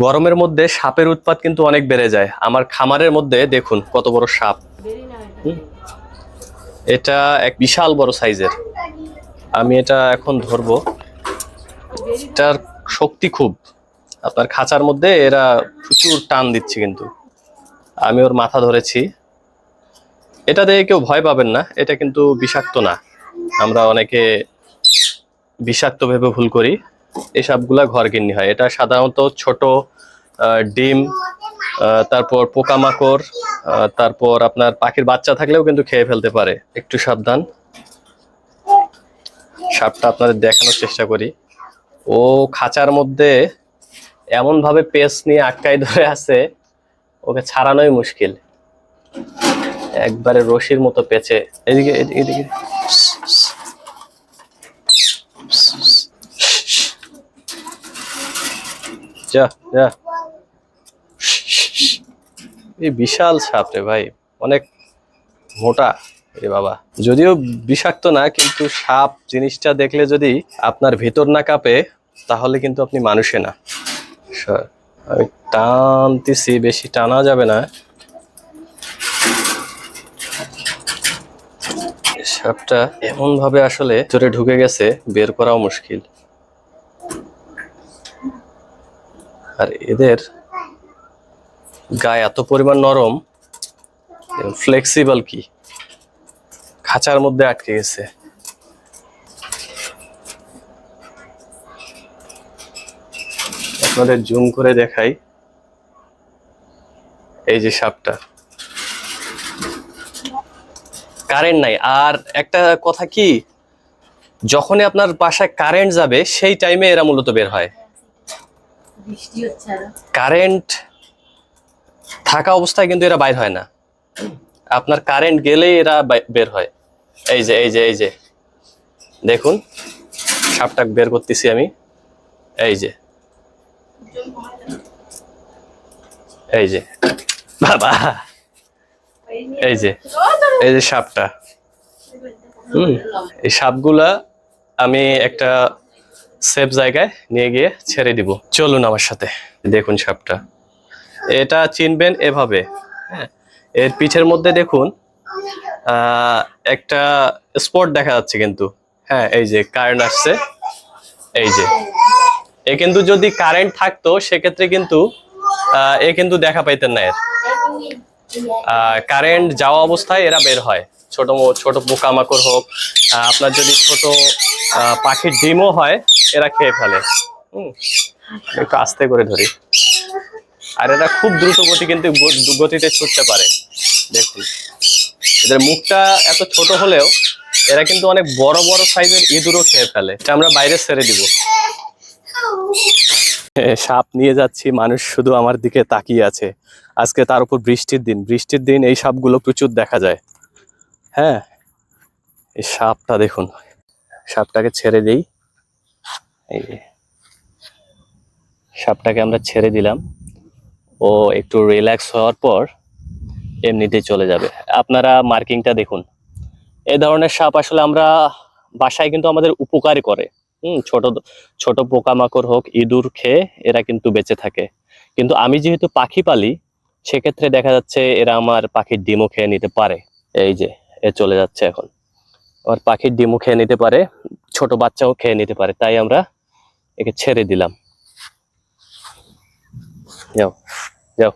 গরমের মধ্যে সাপের উৎপাত কিন্তু অনেক বেড়ে যায়। আমার খামারের মধ্যে দেখুন কত বড় সাপ। এটা এক বিশাল বড় সাইজের। আমি এটা এখন ধরবো। এটার শক্তি খুব। আপনার খাঁচার মধ্যে এরা প্রচুর টান দিচ্ছে কিন্তু। আমি ওর মাথা ধরেছি। এটা দিয়ে কেউ ভয় পাবেন না, এটা কিন্তু বিষাক্ত না। আমরা অনেকে বিষাক্ত ভেবে ভুল করি। এই সাপগুলা ঘর গিন্নি হয়। এটা সাধারণত ছোট ডিম তারপর পোকামাকড় তারপর আপনার পাখির বাচ্চা থাকলেও কিন্তু খেয়ে ফেলতে পারে। একটু সাবধান। সাপটা আপনাদের দেখানোর চেষ্টা করি। ও খাঁচার মধ্যে এমন ভাবে পেস নিয়ে আটকাই ধরে আছে, ওকে ছাড়ানোই মুশকিল। একবারে রশির মতো পেঁচে। এদিকে এদিকে এদিকে। যা যা। এই বিশাল সাপ রে ভাই, অনেক মোটা এ বাবা। যদিও বিষাক্ত না, কিন্তু সাপ জিনিসটা দেখলে যদি আপনার ভেতর না কাঁপে, তাহলে কিন্তু আপনি মানুষে না। আমি টানতেছি, বেশি টানা যাবে না। সাপটা এমন ভাবে আসলে ভিতরে ঢুকে গেছে, বের করাও মুশকিল। আর এদের গায়ে এত পরিমাণ নরম ফ্লেক্সিবল কি? খাঁচার মধ্যে আটকে গেছে। আপনাদের জুম করে দেখাই এই যে সাপটা। কারেন্ট নাই। আর একটা কথা কি? যখনই আপনার বাসায় কারেন্ট যাবে, সেই টাইমে এরা মূলত বের হয়। বৃষ্টি হচ্ছে কারেন্ট থাকা অবস্থায় কিন্তু এরা বাইর হয় না। আপনার কারেন্ট গেলেই এরা বের হয়। এই যে এই যে এই যে। দেখুন, সাপটা বের করতেছি আমি। এই যে। এই যে। বাবা। এই যে এই যে সাপটা। হুম, এই সাপগুলা আমি একটা সেফ জায়গায় নিয়ে গিয়ে ছেড়ে দিব। চলুন আমার সাথে। দেখুন সাপটা। এটা চিনবেন এভাবে। হ্যাঁ এর পিঠের মধ্যে দেখুন একটা স্পট দেখা যাচ্ছে কিন্তু। হ্যাঁ এই যে কারেন্ট আসছে। এই যে। এ কিন্তু যদি কারেন্ট থাকতো, সেক্ষেত্রে কিন্তু এ কিন্তু দেখা পাইতেন না এর। কারেন্ট যাওয়া অবস্থায় এরা বের হয়। ছোট ছোট পোকামাকড় হোক আপনার যদি ছোট পাখির ডিমও হয় এরা খেয়ে ফেলে। একটু আস্তে করে ধরি। আর এরা খুব দ্রুত গতি কিন্তু গতিতে ছুটতে পারে। দেখুন, এদের মুখটা এত ছোট হলেও এরা কিন্তু অনেক বড় বড় সাইজের ইঁদুরও খেয়ে ফেলে। এটা আমরা বাইরে ছেড়ে দিব। সাপ নিয়ে যাচ্ছি, মানুষ শুধু আমার দিকে তাকিয়ে আছে। আজকে তার উপর বৃষ্টির দিন। বৃষ্টির দিন এই সাপগুলো প্রচুর দেখা যায়। হ্যাঁ এই সাপটা দেখুন। সাপটাকে ছেড়ে দেই। এই যে। সাপটাকে আমরা ছেড়ে দিলাম। ও একটু রিল্যাক্স হওয়ার পর এমনিতেই চলে যাবে। আপনারা মার্কিংটা দেখুন। এ ধরনের সাপ আসলে আমরা বাসায় কিন্তু আমাদের উপকারই করে। হুম, ছোট ছোট পোকামাকড় হোক, ইঁদুর খেয়ে এরা কিন্তু বেঁচে থাকে। কিন্তু আমি যেহেতু পাখি পালি, সেক্ষেত্রে দেখা যাচ্ছে এরা আমার পাখির ডিমও খেয়ে নিতে পারে। এই যে, এ চলে যাচ্ছে এখন। আমার পাখির ডিমও খেয়ে নিতে পারে, ছোট বাচ্চাও খেয়ে নিতে পারে। তাই আমরা একে ছেড়ে দিলাম। যাও যাও।